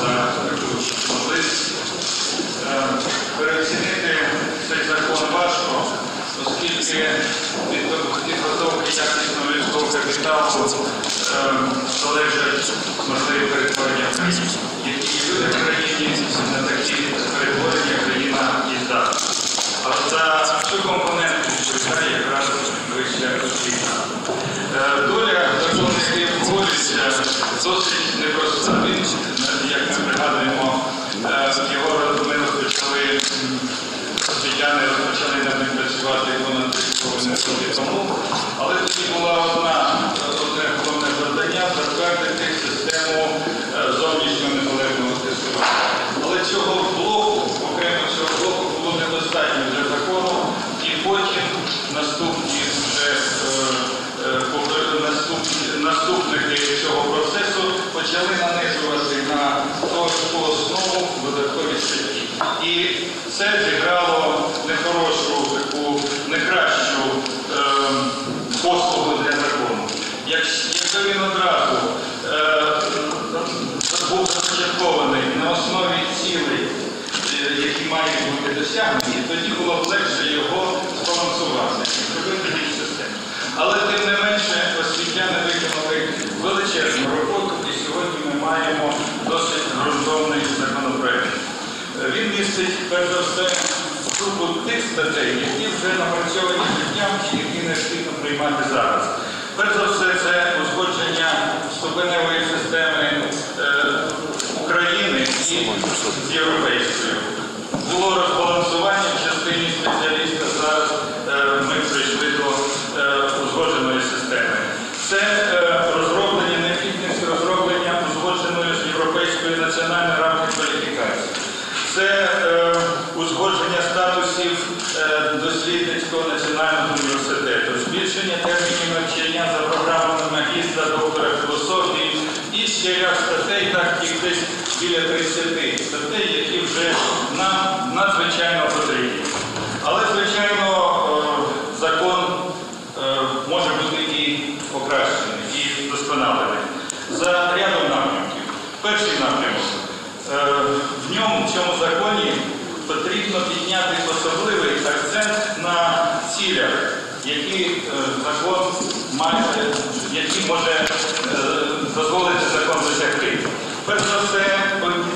за таку. Переоцінити цей закон важко, оскільки підготовки якісного людського капіталу ем, залежать можливі перетворення, які люди в країні на такі 3,5 роки. Але тоді була одна, одне головне завдання затвердити систему е, зовнішнього незалежного тестування. Але цього блоку, окремо цього блоку, було недостатньо для закону, і потім наступні вже е, е, наступники цього процесу почали нанизувати на ту основу додаткові статті. І це зіграло нехорошу таку некращу е, послугу для закону. Якби він одразу е, був започаткований на основі цілей, е, які мають бути досягнені, тоді було б легше його збалансувати, зробити більш систему. Але тим не менше освітяни виконали величезну роботу, і сьогодні ми маємо досить ґрунтовний законопроект. Він містить перш за все групу тих статей, які вже напрацьовані життям які необхідно приймати зараз. Перш за все, це ступеневої системи е, України і з європейською. Було розбалансування в частині спеціаліста. Зараз е, ми прийшли до е, узгодженої системи. Це е, розроблення, необхідність розроблення узгодженої з європейської національної рамки кваліфікації. Це е, узгодження статусів е, дослідницького національного університету, збільшення термінів навчання за програмами магістра, доктора філософії і ще ряд статей, так їх десь біля 30 статей, які вже нам надзвичайно потрібні. Але, звичайно, е, закон е, може бути і покращений, і вдосконалений. За рядом напрямків. Перший напрямок. Е, В ньому, в цьому законі, потрібно підняти особливий акцент на цілях, які закон має, які може дозволити закон досягти. Перш за все,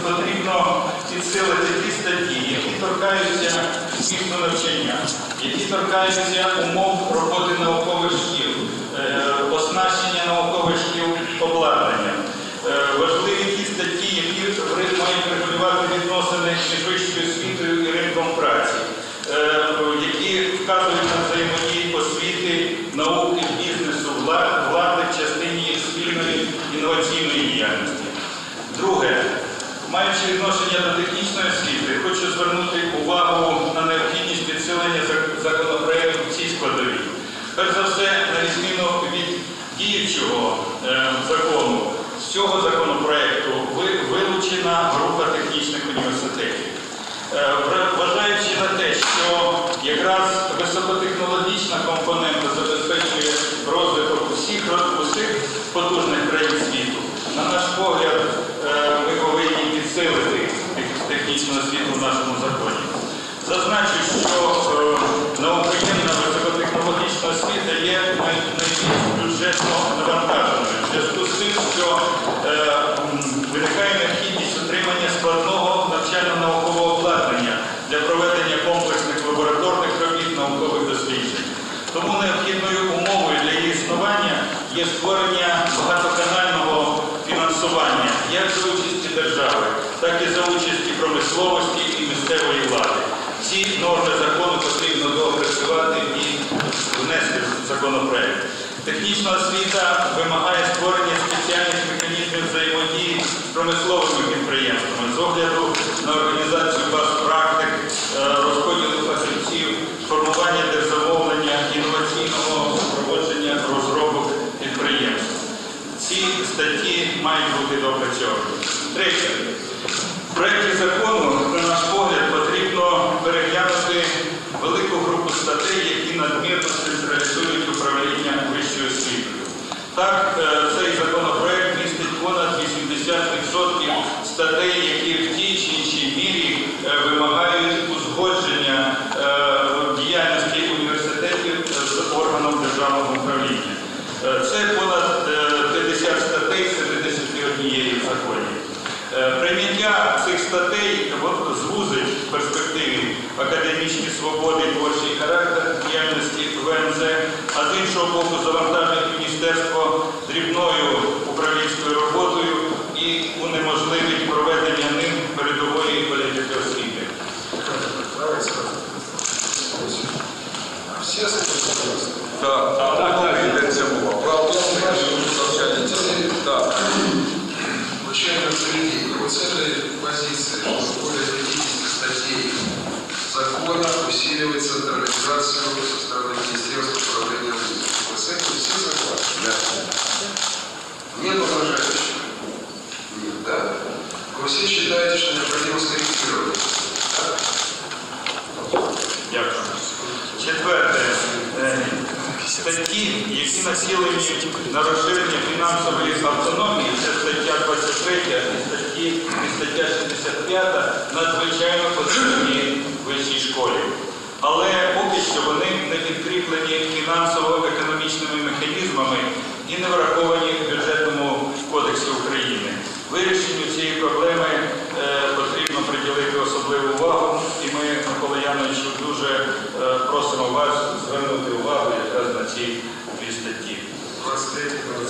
потрібно підсилити ті статті, які торкаються змісту навчання, які торкаються умов роботи наукових шкіл, е, оснащення наукових шкіл обладнанням. Е, Важливі ті статті, які мають регулювати відносини між вищою освітою і ринком праці, е, які вказують на взаємодії освіти, науки, бізнесу, вла- влади в частині їх спільної інноваційної діяльності. Друге, маючи відношення до технічної освіти, хочу звернути увагу на необхідність підсилення законопроекту в цій складовій. Перш за все, на відміну від діючого е, закону, з цього законопроекту вилучена група технічних університетів. Е, Вважаючи на те, що якраз високотехнологічна компонента забезпечує розвиток усіх потужних країн світу, на наш погляд, е, ми повинні підсилити тех- технічну освіту в нашому законі. Зазначу, що е, високотехнологічна освіта є найбільш бюджетно навантаженою. В зв'язку з тим, що е, виникає необхідність отримання складного навчально-наукового обладнання для проведення комплексних лабораторних робіт, наукових досліджень. Тому необхідною умовою для її існування є створення багатоканального фінансування як за участі держави, так і за участі промисловості. Ці норми закону потрібно доопрацювати і внести в законопроект. Технічна освіта вимагає створення спеціальних механізмів взаємодії з промисловими підприємствами з огляду на організацію баз практик, е, розподілу фахівців, формування держзамовлення, інноваційного проводження розробок підприємств. Ці статті мають бути доопрацьовані. Третє. В проєкті закону, на наш погляд, потрібно переглянути велику групу статей, які надмірно централізують управління вищою освітою. Так, е, цей законопроект містить понад 80% статей, які в тій чи іншій мірі е, вимагають узгодження е, діяльності університетів з органом державного управління. Е, Це понад е, 50 статей з 71 в законі. Е, Прийняття цих статей от, звузить в перспективі академічні свободи творчий характер діяльності ВНЗ, а з іншого боку завантажить міністерство дрібною управлінською роботою і унеможливить проведення ним передової політики освіти. Все с? Так, Так, Коллеги, вот с этой позиции, что более 50 статей закона усиливает централизацию со стороны Министерства управления вузов. Вот с этим все согласны? Нет возражающих? Нет, да? Вы все считаете, что необходимо скорректировать? Да? Дякую. Четверте. Е, Які на розширення фінансової автономії, це стаття 23 і статті і стаття 65 надзвичайно потрібні вищій школі. Але поки що вони не підкріплені фінансово-економічними механізмами і не враховані в бюджетному кодексі України. Вирішенню цієї проблеми е, потрібно приділити особливу увагу, і ми, Микола Яновичу, дуже е, просимо вас звернути увагу якраз на ці дві статті. 23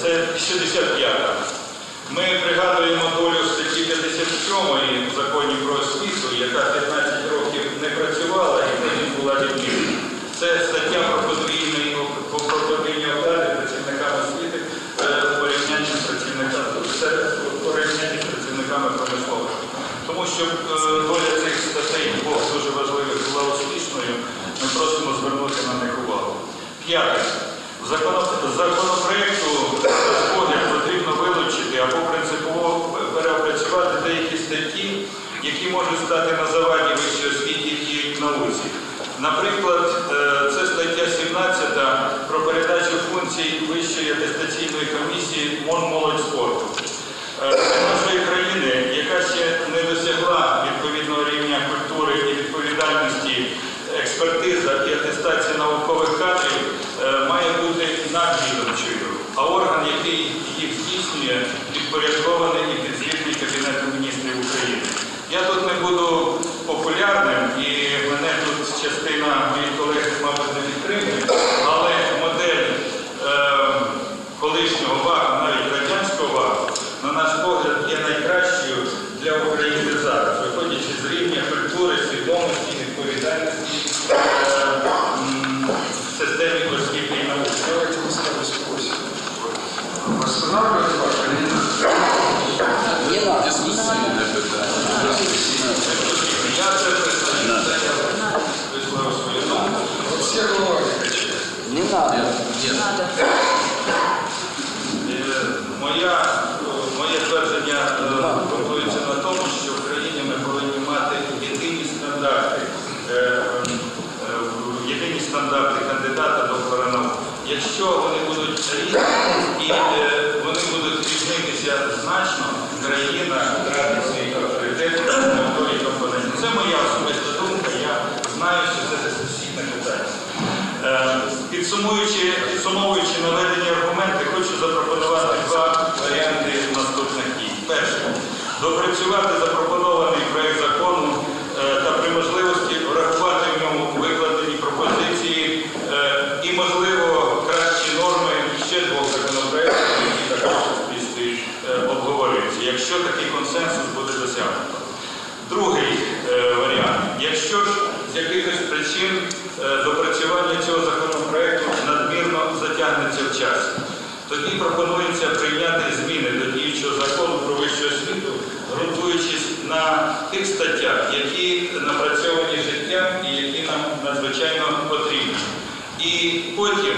Це 65-та. Ми пригадуємо долю статті 57 в законі про освіту, яка 15 років не працювала і потім була відмінена. Це стаття про про подвійні працівникам освіти е, в порівнянні з працівниками промисловості. Тому що е, доля цих статей двох дуже важливих була успішною, ми просимо звернути на них увагу. П'яте. Законопроекту погляд потрібно вилучити або принципово переопрацювати деякі статті, які можуть стати на заваді вищої освіті і науці. Наприклад, е, це стаття 17 про передачу функцій Вищої атестаційної комісії МОН молодь спорту. Е, нашої країни, яка ще не досягла відповідного рівня культури і відповідальності, експертиза і атестація наукових колишнього ВАКу, навіть радянського ВАКу, на наш погляд, є найкращою для України зараз, виходячи з рівня культури, свідомості, відповідальності е, в системі освіти і науки. Давайте спросим. Восстанавливать ваш или не надо? Не надо. Дискусійне питання. Я це представляю, це я висловив свою все головами качают. Не надо. Е, Моя, моє твердження е, ґрунтується на тому, що в країні ми повинні мати єдині стандарти, е, е, єдині стандарти кандидата доктора наук. Якщо вони будуть різні і вони будуть різнитися значно, країна втратить свій авторитет на той компоненті. Це моя особиста думка, я знаю, що це дискусійне питання. Підсумуючи, підсумовуючи наведені аргументи, хочу запропонувати два варіанти наступних дій. Перше. Допрацювати запропонований проект закону е, та при можливості врахувати в ньому викладені пропозиції е, і, можливо, кращі норми ще двох законопроєктів, які також суспільстві е, обговорюються, якщо такий консенсус буде досягнуто. Другий варіант. Якщо ж з якихось причин допрацювання цього законопроекту надмірно затягнеться в часі, тоді пропонується прийняти зміни до діючого закону про вищу освіту, ґрунтуючись на тих статтях, які напрацьовані життям і які нам надзвичайно потрібні. І потім